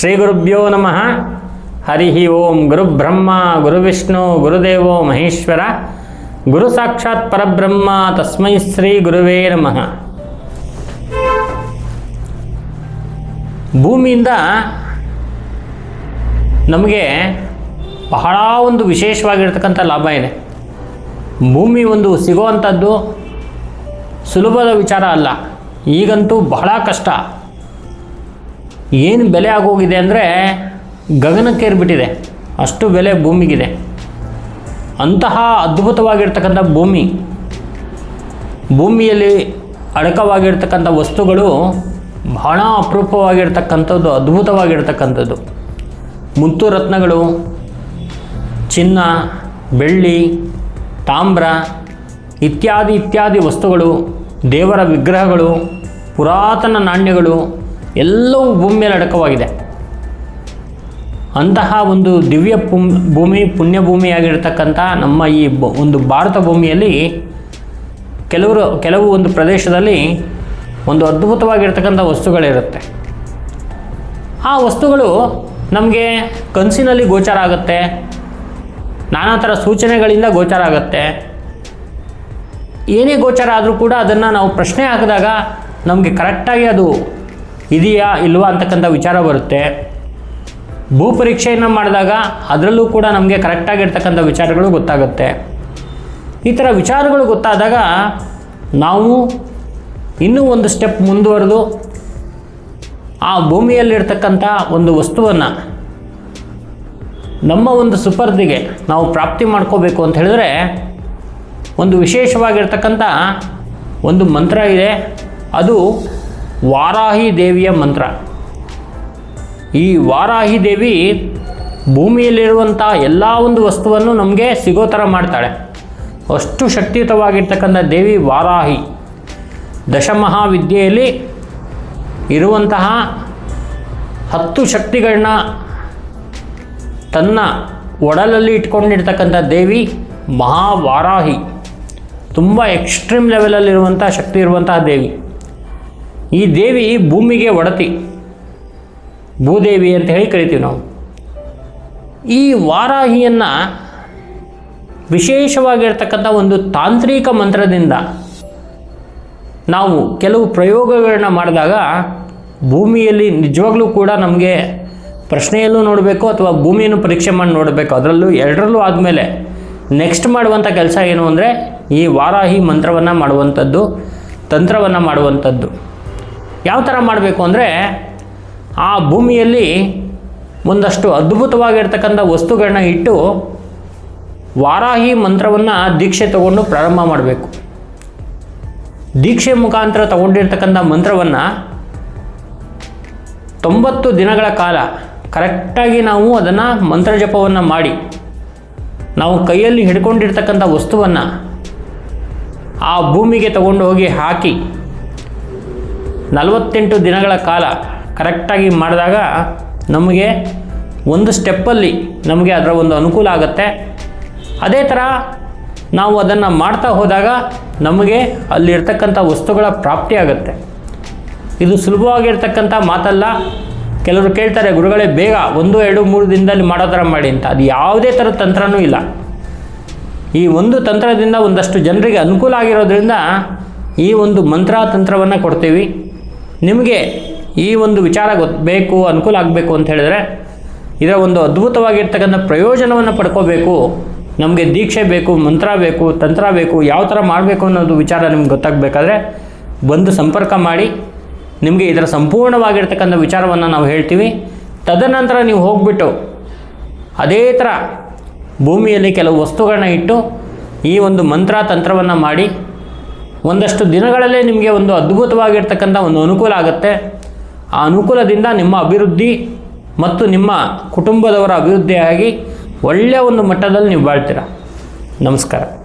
ಶ್ರೀ ಗುರುಭ್ಯೋ ನಮಃ. ಹರಿ ಓಂ ಗುರುಬ್ರಹ್ಮ ಗುರುವಿಷ್ಣು ಗುರುದೇವೋ ಮಹೇಶ್ವರ. ಗುರು ಸಾಕ್ಷಾತ್ ಪರಬ್ರಹ್ಮ, ತಸ್ಮೈ ಶ್ರೀ ಗುರುವೇ ನಮಃ. ಭೂಮಿಯಿಂದ ನಮಗೆ ಬಹಳ ಒಂದು ವಿಶೇಷವಾಗಿರ್ತಕ್ಕಂಥ ಲಾಭ ಇದೆ. ಭೂಮಿ ಒಂದು ಸಿಗುವಂಥದ್ದು ಸುಲಭದ ವಿಚಾರ ಅಲ್ಲ. ಈಗಂತೂ ಬಹಳ ಕಷ್ಟ. ಏನು ಬೆಲೆ ಆಗೋಗಿದೆ ಅಂದರೆ ಗಗನಕ್ಕೇರಿಬಿಟ್ಟಿದೆ. ಅಷ್ಟು ಬೆಲೆ ಭೂಮಿಗಿದೆ. ಅಂತಹ ಅದ್ಭುತವಾಗಿರ್ತಕ್ಕಂಥ ಭೂಮಿ, ಭೂಮಿಯಲ್ಲಿ ಅಡಕವಾಗಿರ್ತಕ್ಕಂಥ ವಸ್ತುಗಳು ಬಹಳ ಅಪರೂಪವಾಗಿರ್ತಕ್ಕಂಥದ್ದು, ಅದ್ಭುತವಾಗಿರ್ತಕ್ಕಂಥದ್ದು. ಮುತ್ತು ರತ್ನಗಳು, ಚಿನ್ನ, ಬೆಳ್ಳಿ, ತಾಮ್ರ, ಇತ್ಯಾದಿ ಇತ್ಯಾದಿ ವಸ್ತುಗಳು, ದೇವರ ವಿಗ್ರಹಗಳು, ಪುರಾತನ ನಾಣ್ಯಗಳು ಎಲ್ಲವೂ ಭೂಮಿಯಲ್ಲಿ ಅಡಕವಾಗಿದೆ. ಅಂತಹ ಒಂದು ದಿವ್ಯ ಪುಂ, ಭೂಮಿ ಪುಣ್ಯಭೂಮಿಯಾಗಿರ್ತಕ್ಕಂಥ ನಮ್ಮ ಈ ಒಂದು ಭಾರತ ಭೂಮಿಯಲ್ಲಿ ಕೆಲವರು, ಕೆಲವು ಒಂದು ಪ್ರದೇಶದಲ್ಲಿ ಒಂದು ಅದ್ಭುತವಾಗಿರ್ತಕ್ಕಂಥ ವಸ್ತುಗಳಿರುತ್ತೆ. ಆ ವಸ್ತುಗಳು ನಮಗೆ ಕನಸಿನಲ್ಲಿ ಗೋಚಾರ ಆಗುತ್ತೆ, ನಾನಾ ಥರ ಸೂಚನೆಗಳಿಂದ ಗೋಚಾರ ಆಗುತ್ತೆ. ಏನೇ ಗೋಚಾರ ಆದರೂ ಕೂಡ ಅದನ್ನು ನಾವು ಪ್ರಶ್ನೆ ಹಾಕಿದಾಗ ನಮಗೆ ಕರೆಕ್ಟಾಗಿ ಅದು ಇದೆಯಾ ಇಲ್ವಾ ಅಂತಕ್ಕಂಥ ವಿಚಾರ ಬರುತ್ತೆ. ಭೂ ಪರೀಕ್ಷೆಯನ್ನು ಮಾಡಿದಾಗ ಅದರಲ್ಲೂ ಕೂಡ ನಮಗೆ ಕರೆಕ್ಟಾಗಿರ್ತಕ್ಕಂಥ ವಿಚಾರಗಳು ಗೊತ್ತಾಗುತ್ತೆ. ಈ ಥರ ವಿಚಾರಗಳು ಗೊತ್ತಾದಾಗ ನಾವು ಇನ್ನೂ ಒಂದು ಸ್ಟೆಪ್ ಮುಂದುವರೆದು ಆ ಭೂಮಿಯಲ್ಲಿರ್ತಕ್ಕಂಥ ಒಂದು ವಸ್ತುವನ್ನು ನಮ್ಮ ಒಂದು ಸುಪರ್ದಿಗೆ ನಾವು ಪ್ರಾಪ್ತಿ ಮಾಡ್ಕೋಬೇಕು ಅಂತ ಹೇಳಿದ್ರೆ ಒಂದು ವಿಶೇಷವಾಗಿರ್ತಕ್ಕಂಥ ಒಂದು ಮಂತ್ರ ಇದೆ. ಅದು ವಾರಾಹಿ ದೇವಿಯ ಮಂತ್ರ. ಈ ವಾರಾಹಿ ದೇವಿ ಭೂಮಿಯಲ್ಲಿರುವಂಥ ಎಲ್ಲ ಒಂದು ವಸ್ತುವನ್ನು ನಮಗೆ ಸಿಗೋ ಥರ ಮಾಡ್ತಾಳೆ. ಅಷ್ಟು ಶಕ್ತಿಯುತವಾಗಿರ್ತಕ್ಕಂಥ ದೇವಿ ವಾರಾಹಿ. ದಶಮಹಾವಿದ್ಯೆಯಲ್ಲಿ ಇರುವಂತಹ ಹತ್ತು ಶಕ್ತಿಗಳನ್ನ ತನ್ನ ಒಡಲಲ್ಲಿ ಇಟ್ಕೊಂಡಿರ್ತಕ್ಕಂಥ ದೇವಿ ಮಹಾವಾರಾಹಿ. ತುಂಬ ಎಕ್ಸ್ಟ್ರೀಮ್ ಲೆವೆಲಲ್ಲಿರುವಂಥ ಶಕ್ತಿ ಇರುವಂತಹ ದೇವಿ. ಈ ದೇವಿ ಭೂಮಿಗೆ ಒಡತಿ. ಭೂದೇವಿ ಅಂತ ಹೇಳಿ ಕರಿತೀವಿ ನಾವು. ಈ ವಾರಾಹಿಯನ್ನು ವಿಶೇಷವಾಗಿರ್ತಕ್ಕಂಥ ಒಂದು ತಾಂತ್ರಿಕ ಮಂತ್ರದಿಂದ ನಾವು ಕೆಲವು ಪ್ರಯೋಗಗಳನ್ನ ಮಾಡಿದಾಗ ಭೂಮಿಯಲ್ಲಿ ನಿಜವಾಗ್ಲೂ ಕೂಡ ನಮಗೆ ಪ್ರಶ್ನೆಯಲ್ಲೂ ನೋಡಬೇಕು ಅಥವಾ ಭೂಮಿಯನ್ನು ಪರೀಕ್ಷೆ ಮಾಡಿ ನೋಡಬೇಕು. ಅದರಲ್ಲೂ ಎರಡರಲ್ಲೂ ಆದಮೇಲೆ ನೆಕ್ಸ್ಟ್ ಮಾಡುವಂಥ ಕೆಲಸ ಏನು ಅಂದರೆ ಈ ವಾರಾಹಿ ಮಂತ್ರವನ್ನು ಮಾಡುವಂಥದ್ದು, ತಂತ್ರವನ್ನು ಮಾಡುವಂಥದ್ದು. ಯಾವ ಥರ ಮಾಡಬೇಕು ಅಂದರೆ ಆ ಭೂಮಿಯಲ್ಲಿ ಒಂದಷ್ಟು ಅದ್ಭುತವಾಗಿರ್ತಕ್ಕಂಥ ವಸ್ತುಗಳನ್ನ ಇಟ್ಟು ವಾರಾಹಿ ಮಂತ್ರವನ್ನು ದೀಕ್ಷೆ ತಗೊಂಡು ಪ್ರಾರಂಭ ಮಾಡಬೇಕು. ದೀಕ್ಷೆ ಮುಖಾಂತರ ತಗೊಂಡಿರ್ತಕ್ಕಂಥ ಮಂತ್ರವನ್ನು ತೊಂಬತ್ತು ದಿನಗಳ ಕಾಲ ಕರೆಕ್ಟಾಗಿ ನಾವು ಅದನ್ನು ಮಂತ್ರ ಜಪವನ್ನು ಮಾಡಿ, ನಾವು ಕೈಯಲ್ಲಿ ಹಿಡ್ಕೊಂಡಿರ್ತಕ್ಕಂಥ ವಸ್ತುವನ್ನು ಆ ಭೂಮಿಗೆ ತಗೊಂಡು ಹೋಗಿ ಹಾಕಿ ನಲವತ್ತೆಂಟು ದಿನಗಳ ಕಾಲ ಕರೆಕ್ಟಾಗಿ ಮಾಡಿದಾಗ ನಮಗೆ ಒಂದು ಸ್ಟೆಪ್ಪಲ್ಲಿ ನಮಗೆ ಅದರ ಒಂದು ಅನುಕೂಲ ಆಗುತ್ತೆ. ಅದೇ ಥರ ನಾವು ಅದನ್ನು ಮಾಡ್ತಾ ಹೋದಾಗ ನಮಗೆ ಅಲ್ಲಿರ್ತಕ್ಕಂಥ ವಸ್ತುಗಳ ಪ್ರಾಪ್ತಿ ಆಗುತ್ತೆ. ಇದು ಸುಲಭವಾಗಿರ್ತಕ್ಕಂಥ ಮಾತಲ್ಲ. ಕೆಲವರು ಕೇಳ್ತಾರೆ, ಗುರುಗಳೇ, ಬೇಗ ಒಂದು, ಎರಡು, ಮೂರು ದಿನದಲ್ಲಿ ಮಾಡೋ ಥರ ಮಾಡಿ ಅಂತ. ಅದು ಯಾವುದೇ ಥರದ ತಂತ್ರನೂ ಇಲ್ಲ. ಈ ಒಂದು ತಂತ್ರದಿಂದ ಒಂದಷ್ಟು ಜನರಿಗೆ ಅನುಕೂಲ ಆಗಿರೋದ್ರಿಂದ ಈ ಒಂದು ಮಂತ್ರ ತಂತ್ರವನ್ನು ಕೊಡ್ತೀವಿ. ನಿಮಗೆ ಈ ಒಂದು ವಿಚಾರ ಗೊತ್ತಬೇಕು ಅನುಕೂಲ ಆಗಬೇಕು ಅಂತ ಹೇಳಿದ್ರೆ ಇದರ ಒಂದು ಅದ್ಭುತವಾಗಿರ್ತಕ್ಕಂಥ ಪ್ರಯೋಜನವನ್ನು ಪಡ್ಕೋಬೇಕು. ನಮಗೆ ದೀಕ್ಷೆ ಬೇಕು, ಮಂತ್ರ ಬೇಕು, ತಂತ್ರ ಬೇಕು, ಯಾವ ಥರ ಮಾಡಬೇಕು ಅನ್ನೋದು ವಿಚಾರ ನಿಮ್ಗೆ ಗೊತ್ತಾಗಬೇಕಾದ್ರೆ ಬಂದು ಸಂಪರ್ಕ ಮಾಡಿ, ನಿಮಗೆ ಇದರ ಸಂಪೂರ್ಣವಾಗಿರ್ತಕ್ಕಂಥ ವಿಚಾರವನ್ನು ನಾವು ಹೇಳ್ತೀವಿ. ತದನಂತರ ನೀವು ಹೋಗ್ಬಿಟ್ಟು ಅದೇ ಥರ ಭೂಮಿಯಲ್ಲಿ ಕೆಲವು ವಸ್ತುಗಳನ್ನ ಇಟ್ಟು ಈ ಒಂದು ಮಂತ್ರ ತಂತ್ರವನ್ನು ಮಾಡಿ ಒಂದಷ್ಟು ದಿನಗಳಲ್ಲೇ ನಿಮಗೆ ಒಂದು ಅದ್ಭುತವಾಗಿರ್ತಕ್ಕಂಥ ಒಂದು ಅನುಕೂಲ ಆಗುತ್ತೆ. ಆ ಅನುಕೂಲದಿಂದ ನಿಮ್ಮ ಅಭಿವೃದ್ಧಿ ಮತ್ತು ನಿಮ್ಮ ಕುಟುಂಬದವರ ಅಭಿವೃದ್ಧಿಯಾಗಿ ಒಳ್ಳೆಯ ಒಂದು ಮಟ್ಟದಲ್ಲಿ ನೀವು ಬಾಳ್ತೀರ. ನಮಸ್ಕಾರ.